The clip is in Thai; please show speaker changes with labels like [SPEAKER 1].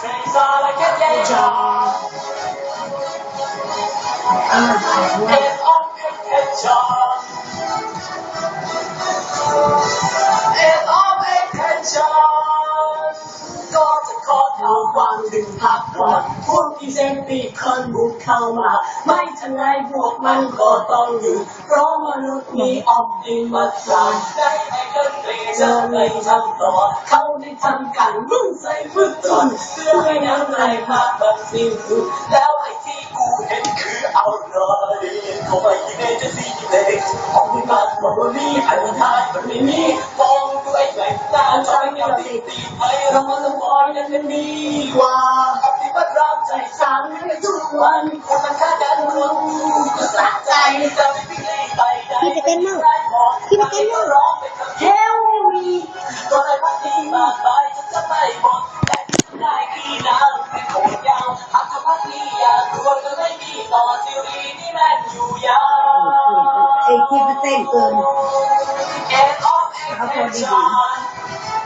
[SPEAKER 1] Teresa like a yeah.
[SPEAKER 2] เออถ่ายด้วา
[SPEAKER 1] มดึงพักก่อนพวกที่เซนตีคนบุกเข้ามา ไม่ทันไรพวกมันก็ต้องอยู่ เพราะมนุษย์มีออปติมัสสารได้ให้ดน เจอไม่ทำต่อเขาได้ทำกันมึงใส่มือจนเพื่อให้น้ำไหลมาแบบสิ้นสุดแล้วไอ้ที่กูเห็นคือเอาเลยเขาไปยิงในจะซีเล็กออกไม่มาบอกว่ามีอันท้ายมันไม่มีมองด้วยแสงตาจอยไม่ตีตีไปเรามาลงออยยังกันดีว่าปฏิบัติรับใจสามในทุกวันคนมันฆ่ากันรู้ก็สะใจจะไม่พิเลไปได้
[SPEAKER 2] พี่ไปเต้นมั่งพี่ไปเต้นมั่ง
[SPEAKER 1] ร้งเฮลมี ก็ได้พักดีมากไปจะจะไม่หมดแต่ที่ได้คือน้ำเป็นคนยาวหากทำพักดีอยากรวยก็ไม่มีต่อซีรีนี่แม่งอยู่ยาว
[SPEAKER 2] ไอ้ที่มันเต้นเกิน
[SPEAKER 1] เอ็นออฟเอ็นเอ็น